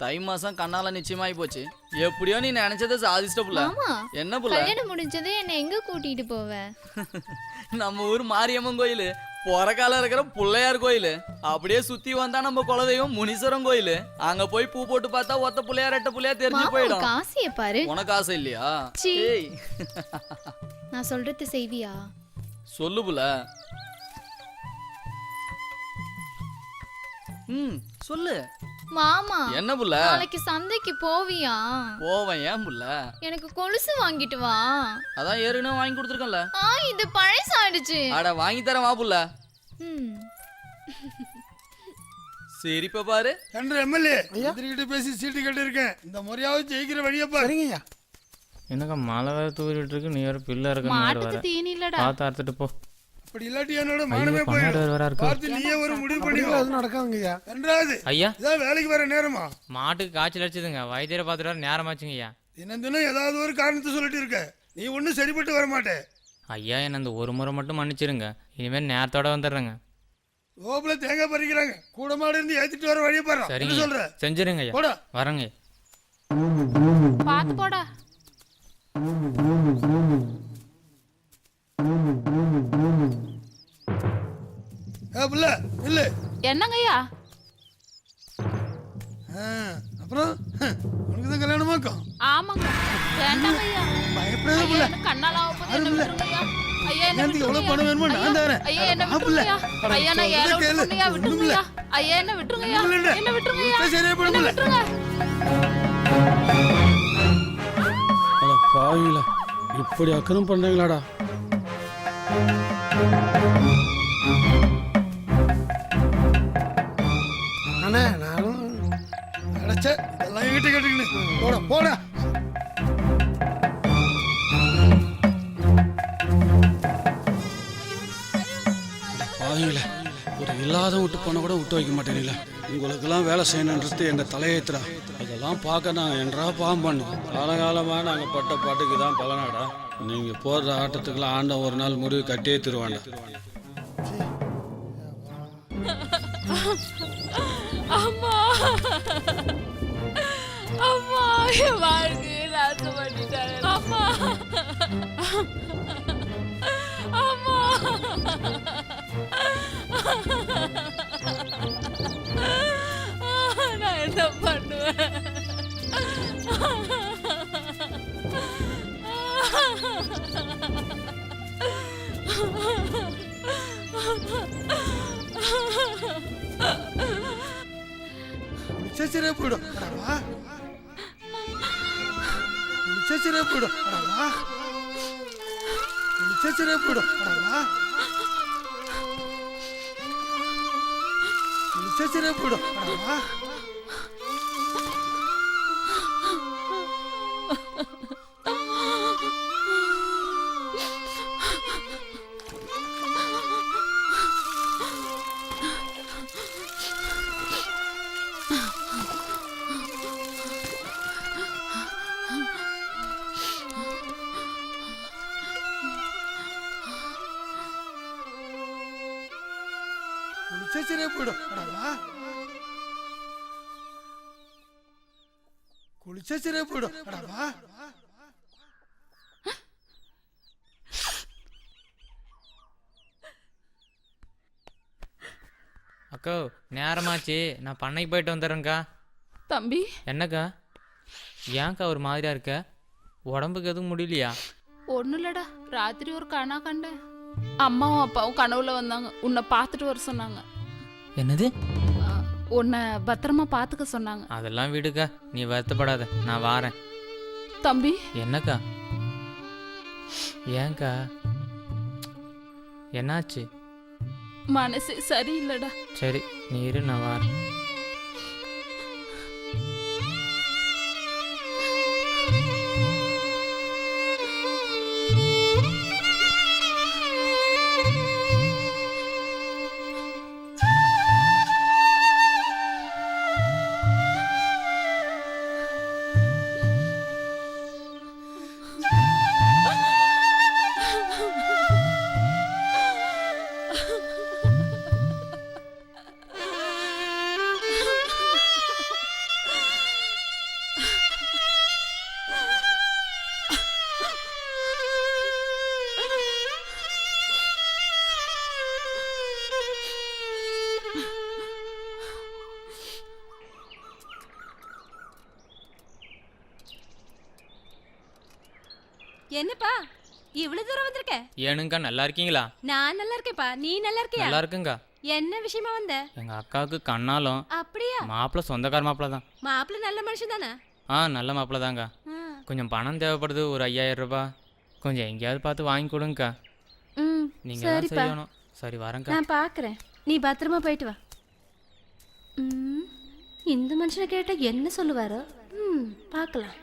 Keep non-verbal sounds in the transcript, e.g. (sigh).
தை மாசம் கண்ணால நிச்சயமாயி போச்சு. எப்படியோ நீ நினைச்சதை சாதிச்சிட்ட புள்ள. ஆமா. என்ன புள்ள? கல்யாணம் முடிஞ்சதே என்ன எங்க கூட்டிட்டு போவ? (laughs) நம்ம ஊர் மாரியம்மன் கோயில். பொறக்கால இருக்கிற பிள்ளையார் கோயில். அப்படியே சுத்தி வந்தா நம்ம குலதெய்வம் முனீஸ்வரன் கோயில். அங்க போய் பூ போட்டு பார்த்தா ஒத்த புள்ளையார் ரெட்ட புள்ளையார் தெரிஞ்சு போயிடும். காசிய பாரு. உனக்கு ஆசை இல்லையா? (laughs) நான் சொல்றது செய்வியா? சொல்லு புள்ள. ம் சொல்லு. மாமா என்ன புள்ள? நாளைக்கு சந்தைக்கு போவியா? போவேன் ஏன் புள்ள? எனக்கு கொலுசு வாங்கிட்டு வா. அதான் ஏற்கனவே வாங்கி கொடுத்துருக்கேன்ல. ஆ இது பழசாயிடுச்சு அட வாங்கி தரேன் வா புள்ள. ம். சிரிப்ப பாரு. என்ற எம்எல்ஏ எதிர்கிட்ட பேசி சீட்டு கட்டு இருக்கேன் இந்த முறையாவது ஜெயிக்கிற வழியப்பா சரிங்கய்யா. என்னக்கா மழை வேற தூரிட்டு இருக்கு. நீ வேற பிள்ளை இருக்க மாட்டுக்கு தீனி இல்லடா. பார்த்து அறுத்துட்டு போ. அப்படி இல்லாட்டி என்னோட மானமே போயிடும். பார்த்து நீயே ஒரு முடிவு பண்ணிக்கோ. ரெண்டாவது ஐயா. இதான் வேலைக்கு வர நேரமா? மாட்டுக்கு காய்ச்சல் அடிச்சதுங்க. வைத்தியரை பார்த்துட்டு வர நேரமாச்சுங்க ஐயா. தினம் தினம் ஏதாவது ஒரு காரணத்தை சொல்லிட்டு இருக்க. நீ ஒன்றும் சரிப்பட்டு வர மாட்டே. ஐயா என்ன இந்த ஒரு முறை மட்டும் மன்னிச்சிருங்க. இனிமேல் நேரத்தோட வந்துடுறேங்க. ஓப்புல தேங்காய் பறிக்கிறாங்க. கூட மாடு இருந்து ஏத்திட்டு வர வழியை பாரு. என்ன சொல்ற? செஞ்சிருங்க ஐயா. போடா. வரேங்க பாத்து போடா. என்னங்கய்யா? அப்புறம் உனக்கு தான் கல்யாணமாக்கும் ஆமாங்க வேண்டாங்கய்யா. புள்ள. எனக்கு கண்ணால ஆகப்போது என்ன விட்டுருங்கய்யா? ஐயா என்ன எவ்வளவு பணம் வேணுமோ? நான் தரேன். ஐயா என்ன. விட்டுருங்கய்யா? ஐயா நான் சொல்றதை ஏழை கேளு. விட்டுருங்கய்யா? விட்டுருங்கய்யா ஐயா என்ன விட்டுருங்கய்யா. என்ன விட்டுருங்கய்யா? சரியா புள்ள. விட்டுருங்க? பாவிங்களா இப்படி அக்கறம் பண்றீங்களாடா? அண்ணே நானும் அடைச்ச இதெல்லாம் என்கிட்ட கேட்டுக்கின்னு போட போட. ஒரு இல்லாத விட்டு போனால் கூட விட்டு வைக்க மாட்டேங்களா உங்களுக்கெல்லாம் வேலை செய்யணுன்றது எங்கள் தலையேத்துறா அதெல்லாம் பார்க்க நான் என்றா பாவம் பண்ணும் காலகாலமாக நாங்கள் பட்ட பாட்டுக்கு தான் பலனாடா. நீங்கள் போடுற ஆட்டத்துக்குலாம் ஆண்ட ஒரு நாள் முடிவு கட்டியே தருவாண்டா அம்மா. அம்மா என் வாழ்க்கையை நாசம் பண்ணிட்டாரு. அம்மா. அம்மா. நான் என்ன பண்ணுவேன் குளிச்சா சரியா போயிடும் அட வா குளிச்சா சரியா குளிச்சா சரியா போயிடும். வா. குளிச்சா சரியா போயிடும். வா. அக்கா நேரமாச்சு. நான் பண்ணைக்கு போயிட்டு வந்துடுறேங்க்கா தம்பி. என்னக்கா? ஏன்க்கா ஒரு மாதிரியா இருக்க? உடம்புக்கு எதுவும் முடியலையா? ஒன்றும் இல்லடா ராத்திரி ஒரு கனா கண்டேன். அம்மாவும் அப்பாவும் கனவுல வந்தாங்க. உன்னை பார்த்துட்டு வர சொன்னாங்க. என்னது? உன்னை பத்திரமா பார்த்துக்க சொன்னாங்க. அதெல்லாம் விடுக்கா. நீ வருத்தப்படாத. நான் வாரேன். தம்பி? என்னக்கா? ஏன்க்கா? என்னாச்சு? மனசே சரியில்லைடா. சரி நீ இரு நான் வாரேன். என்னப்பா இவ்வளவு தூரம் வந்திருக்க? ஏனுங்கா நல்லா இருக்கீங்களா? நான் நல்லா இருக்கேன்ப்பா. நீ நல்லா இருக்கியா? நல்லா இருக்குங்க என்ன விஷயமா வந்த? எங்க அக்காவுக்கு கண்ணாலும் அப்படியா? மாப்பிள்ளை சொந்தக்கார மாப்பிள்ளை தான் மாப்பிள்ள நல்ல மனுஷன் தானே? ஆ நல்ல மாப்பிள்ளை தாங்க கொஞ்சம் பணம் தேவைப்படுது ஒரு ஐயாயிரம் ரூபாய் கொஞ்சம் எங்கேயாவது பார்த்து வாங்கி கொடுங்கக்கா. ம் நீங்க தான் சரிப்பா. செய்யணும். சரி வரேங்க்கா நான் பாக்குறேன் நீ பத்திரமா போயிட்டு வா. ம் இந்த மனுஷனை கேட்டா என்ன சொல்லுவாரோ? ம் பார்க்கலாம்.